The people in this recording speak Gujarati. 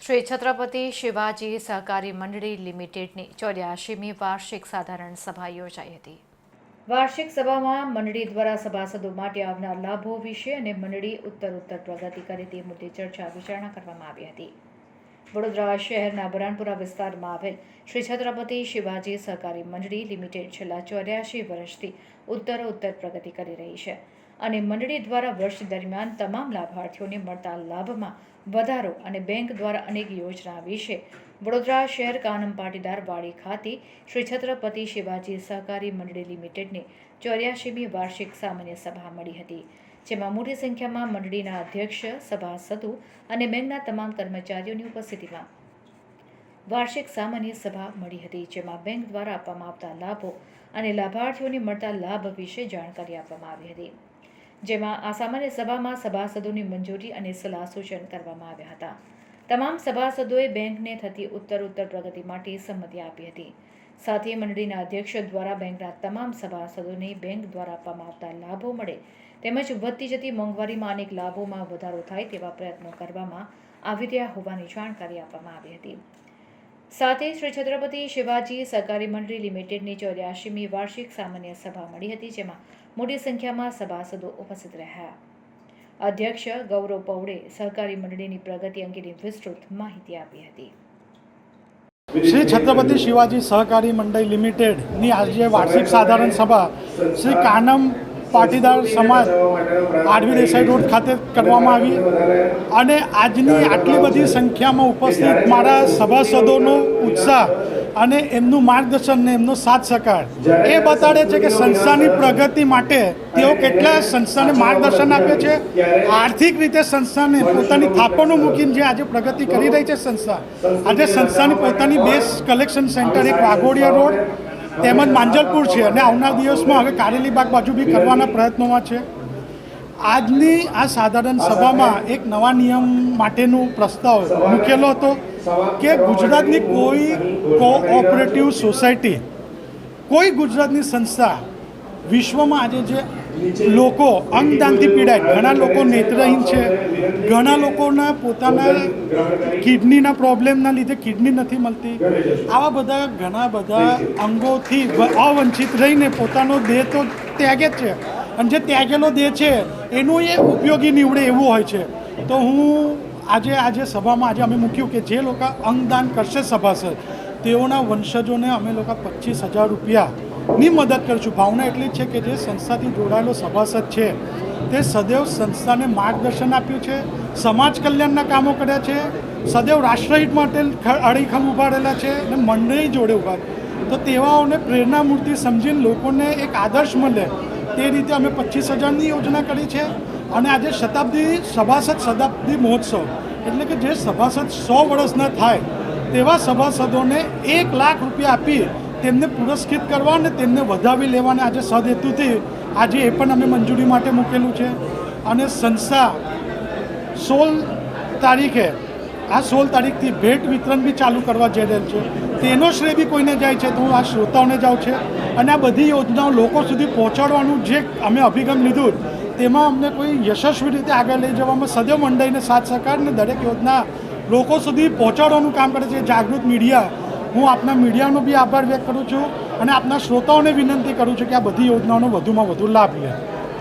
શ્રી છત્રપતિ શિવાજી સહકારી મંડળી લિમિટેડની ચોર્યાસીમી વાર્ષિક સાધારણ સભા યોજાઈ હતી. વાર્ષિક સભામાં મંડળી દ્વારા સભાસદો માટે આવનાર લાભો વિશે અને મંડળી ઉત્તર ઉત્તર પ્રગતિ કરે તે મુદ્દે ચર્ચા વિચારણા કરવામાં આવી હતી. વડોદરા શહેરના બરાનપુરા વિસ્તારમાં આવેલ શ્રી છત્રપતિ શિવાજી સહકારી મંડળી લિમિટેડ છેલ્લા ચોર્યાસી વર્ષથી ઉત્તર ઉત્તર પ્રગતિ કરી રહી છે. અને મંડળી દ્વારા વર્ષ દરમિયાન તમામ લાભાર્થીઓને મળતા લાભમાં વધારો અને બેંક દ્વારા અનેક યોજના વિશે વડોદરા શહેર કાનમ પાટીદાર વાડી ખાતે શ્રી છત્રપતિ શિવાજી સહકારી મંડળી લિમિટેડની ચોર્યાસીમી વાર્ષિક સામાન્ય સભા મળી હતી, જેમાં મોટી સંખ્યામાં મંડળીના અધ્યક્ષ, સભાસદો અને બેંકના તમામ કર્મચારીઓની ઉપસ્થિતિમાં વાર્ષિક સામાન્ય સભા મળી હતી, જેમાં બેંક દ્વારા આપવામાં આવતા લાભો અને લાભાર્થીઓને મળતા લાભ વિશે જાણકારી આપવામાં આવી હતી. જેમાં આ સામાન્ય સભામાં સભાસદોની મંજૂરી અને સલાહ સૂચન કરવામાં આવ્યા હતા. તમામ સભાસદોએ બેંકને થતી ઉત્તર ઉત્તર પ્રગતિ માટે સંમતિ આપી હતી. સાથે મંડળીના અધ્યક્ષ દ્વારા બેંકના તમામ સભાસદોને બેંક દ્વારા આપવામાં આવતા લાભો મળે તેમજ વધતી જતી મોંઘવારીમાં અનેક લાભોમાં વધારો થાય તેવા પ્રયત્નો કરવામાં આવી રહ્યા હોવાની જાણકારી આપવામાં આવી હતી. સાથે શ્રી છત્રપતિ શિવાજી સહકારી મંડળી લિમિટેડની ચોર્યાસીમી વાર્ષિક સામાન્ય સભા મળી હતી જેમાં મોટી સંખ્યામાં સભાસદો ઉપસ્થિત રહ્યા. અધ્યક્ષ ગૌરવ પૌડે સહકારી મંડળીની પ્રગતિ અંગેની વિસ્તૃત માહિતી આપી હતી. શ્રી છત્રપતિ શિવાજી સહકારી મંડળ લિમિટેડની આજે વાર્ષિક સાધારણ સભા. શ્રી કાનમ પાટીદાર સમાજ આડવી દેસાઈ રોડ ખાતે કરવામાં આવી. અને આજની આટલી બધી સંખ્યામાં ઉપસ્થિત મારા સભાસદોનો ઉત્સાહ અને એમનું માર્ગદર્શન ને એમનો સાથ સહકાર એ બતાડે છે કે સંસ્થાની પ્રગતિ માટે તેઓ કેટલા સંસ્થાને માર્ગદર્શન આપે છે. આર્થિક રીતે સંસ્થાને પોતાની થાપણો મૂકીને જે આજે પ્રગતિ કરી રહી છે સંસ્થા. આજે સંસ્થાની પોતાની બેઝ કલેક્શન સેન્ટર એક વાઘોડિયા રોડ. તેમજ માંજલપુર છે અને આવનાર દિવસમાં હવે કારેલીબાગ બાજુ બી કરવાના પ્રયત્નોમાં છે. આજની આ સાધારણ સભામાં એક નવા નિયમ માટેનો પ્રસ્તાવ મૂકેલો હતો કે ગુજરાતની કોઈ કોઓપરેટિવ સોસાયટી કોઈ ગુજરાતની સંસ્થા વિશ્વમાં આજે જે લોકો અંગદાનથી પીડાય. ઘણા લોકો નેત્રહીન છે. ઘણા લોકોના પોતાના કિડનીના પ્રોબ્લેમના લીધે કિડની નથી મળતી. આવા બધા ઘણા બધા અંગોથી અવંચિત રહીને પોતાનો દેહ તો ત્યાગે જ છે. અને જે ત્યાગેલો દેહ છે, એનું એ ઉપયોગી નીવડે એવું હોય છે. તો હું આજે આજે સભામાં, આજે અમે મૂક્યું કે જે લોકો અંગદાન કરશે સભાસદ તેઓના વંશજોને અમે લોકો પચીસ હજાર રૂપિયાની મદદ કરીશું. ભાવના એટલી જ છે કે જે સંસ્થાથી જોડાયેલો સભાસદ છે, તે સદૈવ સંસ્થાને માર્ગદર્શન આપ્યું છે, સમાજ કલ્યાણના કામો કર્યા છે, સદૈવ રાષ્ટ્રહિત માટે અડીખમ રહેલા છે અને મંડળી જોડે ઊભા તો તેવાઓને પ્રેરણામૂર્તિ સમજીને લોકોને એક આદર્શ મળે. તે રીતે અમે પચીસ હજારની યોજના કરી છે અને આજે શતાબ્દી સભાસદ શતાબ્દી મહોત્સવ. એટલે કે જે સભાસદ સો વર્ષના થાય, તેવા સભાસદોને એક લાખ રૂપિયા આપી તેમને પુરસ્કૃત કરવા અને તેમને વધાવી લેવાને આજે સદહેતુથી આજે એ પણ અમે મંજૂરી માટે મૂકેલું છે. અને સંસ્થા સોળ તારીખે, આ સોળ તારીખથી ભેટ વિતરણ બી ચાલુ કરવા જઈ રહેલ છે. તેનો શ્રેય બી કોઈને જાય છે તો હું આ શ્રોતાઓને જાઉં છે. અને આ બધી યોજનાઓ લોકો સુધી પહોંચાડવાનું જે અમે અભિગમ લીધું, તેમાં અમને કોઈ યશસ્વી રીતે આગળ લઈ જવામાં સદૈવ મંડળીને સાથ સહકાર અને દરેક યોજના લોકો સુધી પહોંચાડવાનું કામ કરે છે. જાગૃત મીડિયા હું આપના મીડિયાનો બી આભાર વ્યક્ત કરું છું અને આપના શ્રોતાઓને વિનંતી કરું છું કે આ બધી યોજનાઓનો વધુમાં વધુ લાભ લે.